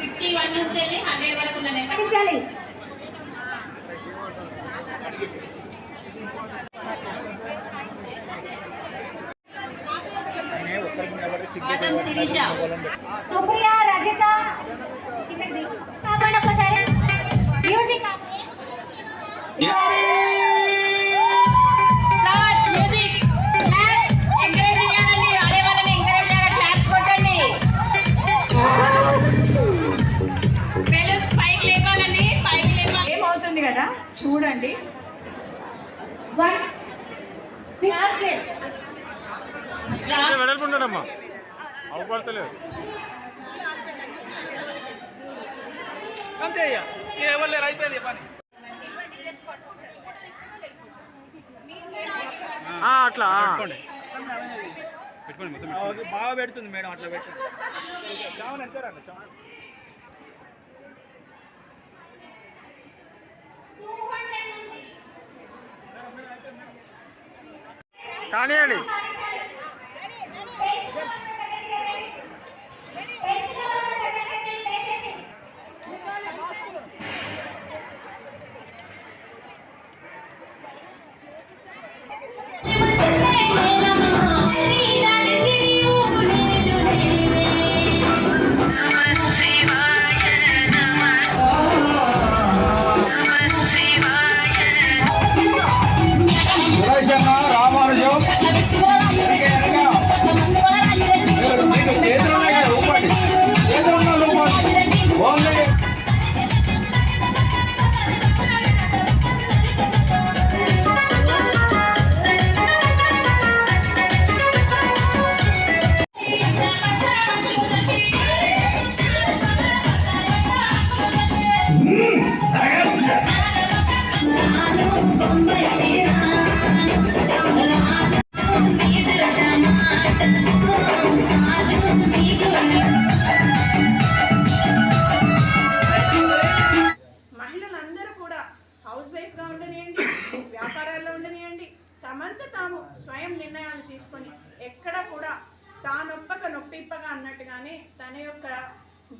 Fifty one నుంచి వెళ్ళి hundred వరకు ఉన్న శిరీష సుప్రియ రజిత మ్యూజిక్ చూడండి. వన్ అవపడతలేదు అంతే అయ్యా. ఎవరు లేరు అయిపోయింది పని. అట్లా బాగా పెడుతుంది మేడం అట్లా పెట్టి Tali. తమంత తాము స్వయం నిర్ణయాలు తీసుకొని ఎక్కడ కూడా తానొప్పక నొప్పిప్పగా అన్నట్టుగానే తన యొక్క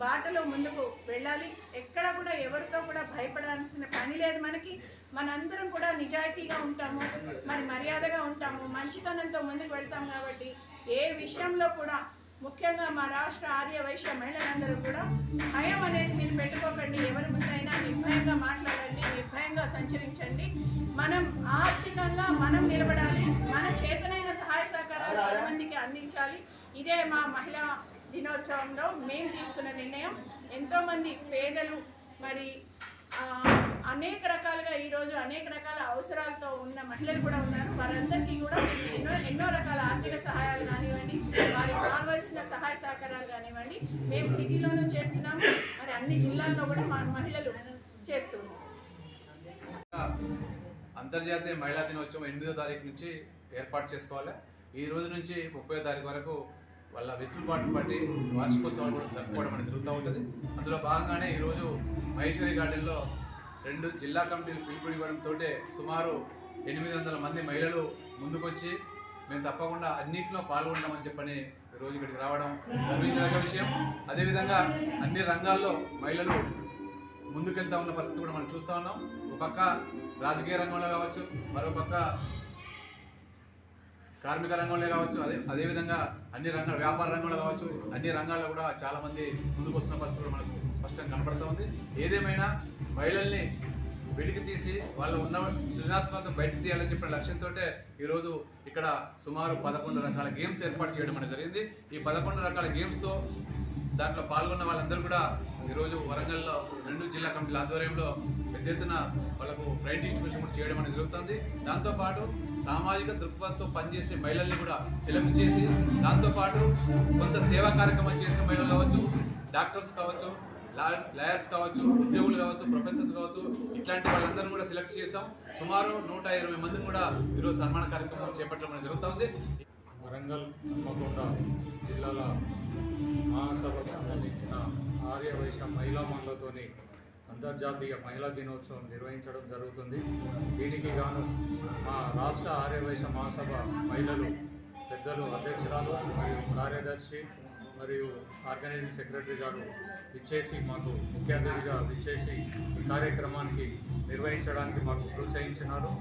బాటలో ముందుకు వెళ్ళాలి. ఎక్కడ కూడా ఎవరితో కూడా భయపడాల్సిన పని లేదు మనకి. మనందరం కూడా నిజాయితీగా ఉంటాము మరి మర్యాదగా ఉంటాము మంచితనంతో ముందుకు వెళ్తాం కాబట్టి ఏ విషయంలో కూడా ముఖ్యంగా మా రాష్ట్ర ఆర్య వైశ్య మహిళలందరూ కూడా భయం అనేది మీరు పెట్టుకోకండి. ఎవరి ముందైనా నిర్భయంగా మాట్లాడండి నిర్భయంగా సంచరించండి. మనం ఆర్థికంగా మనం నిలబడాలి. మన చేతనైన సహాయ సహకారాలు పది మందికి అందించాలి. ఇదే మా మహిళా దినోత్సవంలో మేము తీసుకున్న నిర్ణయం. ఎంతోమంది పేదలు మరి అనేక రకాలుగా ఈరోజు అనేక రకాల అవసరాలతో ఉన్న మహిళలు కూడా ఉన్నారు. వారందరికీ కూడా ఎన్నో ఎన్నో రకాల ఆర్థిక సహాయాలు కానివ్వండి వారికి కావాల్సిన సహాయ సహకారాలు కానివ్వండి మేము సిటీలోనూ చేస్తున్నాము. మరి అన్ని జిల్లాల్లో కూడా మా మహిళలు చేస్తున్నారు అంతర్జాతీయ మహిళా దినోత్సవం ఎనిమిదో తారీఖు నుంచి ఏర్పాటు చేసుకోవాలి? ఈ రోజు నుంచి ముప్పై తారీఖు వరకు వాళ్ళ వెసులుబాటు బట్టి వార్షికోత్సవాలు కూడా జరుపుకోవడం అనేది జరుగుతూ ఉంటుంది. అందులో భాగంగానే ఈరోజు మహేశ్వరి గార్డెన్లో రెండు జిల్లా కమిటీలు పిలుపునివ్వడంతో సుమారు ఎనిమిది వందల మంది మహిళలు ముందుకొచ్చి మేము తప్పకుండా అన్నింటిలో పాల్గొంటామని చెప్పని ఈరోజు ఇక్కడికి రావడం గర్వించదగ్గ విషయం. అదేవిధంగా అన్ని రంగాల్లో మహిళలు ముందుకెళ్తా ఉన్న పరిస్థితి కూడా మనం చూస్తూ ఉన్నాం. ఒక పక్క రాజకీయ రంగంలో కావచ్చు మరో పక్క కార్మిక రంగంలో కావచ్చు అదే అదేవిధంగా అన్ని రంగాల వ్యాపార రంగంలో కావచ్చు అన్ని రంగాల్లో కూడా చాలామంది ముందుకు వస్తున్న పరిస్థితులు మనకు స్పష్టంగా కనపడుతూ ఉంది. ఏదేమైనా మహిళల్ని వెలికి తీసి వాళ్ళు ఉన్న సృజనాత్మకతను బయటకు తీయాలని చెప్పిన లక్ష్యంతో ఈరోజు ఇక్కడ సుమారు పదకొండు రకాల గేమ్స్ ఏర్పాటు చేయడం అనేది జరిగింది. ఈ పదకొండు రకాల గేమ్స్తో దాంట్లో పాల్గొన్న వాళ్ళందరూ కూడా ఈరోజు వరంగల్లో రెండు జిల్లా కమిటీల ఆధ్వర్యంలో పెద్ద ఎత్తున వాళ్ళకు ఫ్రైడ్ డిస్ట్రిబ్యూషన్ కూడా చేయడం అనేది జరుగుతుంది. దాంతోపాటు సామాజిక దృక్పథంతో పనిచేసే మహిళల్ని కూడా సెలెక్ట్ చేసి దాంతోపాటు కొంత సేవా కార్యక్రమాలు చేసిన మహిళలు కావచ్చు డాక్టర్స్ కావచ్చు లాయర్స్ కావచ్చు ఉద్యోగులు కావచ్చు ప్రొఫెసర్స్ కావచ్చు ఇట్లాంటి వాళ్ళందరినీ కూడా సెలెక్ట్ చేసాం సుమారు నూట ఇరవై మందిని కూడా ఈరోజు సన్మాన కార్యక్రమం చేపట్టడం అనేది జరుగుతుంది వరంగల్ హన్మకొండ జిల్లాల మహాసభకు సంబంధించిన ఆర్య వైశ్య మహిళా మండలతోని అంతర్జాతీయ మహిళా దినోత్సవం నిర్వహించడం జరుగుతుంది. దీనికి గాను మా రాష్ట్ర ఆర్యవైశ్య మహాసభ మహిళలు పెద్దలు అధ్యక్షురాలు మరియు కార్యదర్శి మరియు ఆర్గనైజింగ్ సెక్రటరీ గారు ఇచ్చేసి మాకు ముఖ్య అతిథిగా ఇచ్చేసి ఈ కార్యక్రమానికి నిర్వహించడానికి మాకు ప్రోత్సహించినారు.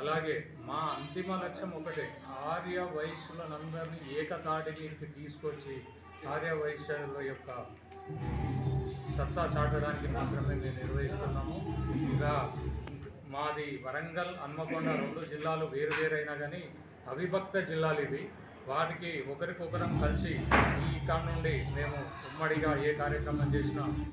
అలాగే మా అంతిమ లక్ష్యం ఒకటే ఆర్య వైశ్యులందరినీ ఏకతాటి మీదకి తీసుకొచ్చి ఆర్య వైశ్యుల యొక్క సత్తా చాటడానికి మాత్రమే మేము నిర్వహిస్తున్నాము. ఇంకా మాది వరంగల్ హన్మకొండ రెండు జిల్లాలు వేరు వేరైనా కానీ అవిభక్త జిల్లాలు ఇవి. వాటికి ఒకరికొకరం కలిసి ఈ కాడ నుండి మేము ఉమ్మడిగా ఏ కార్యక్రమం చేసినా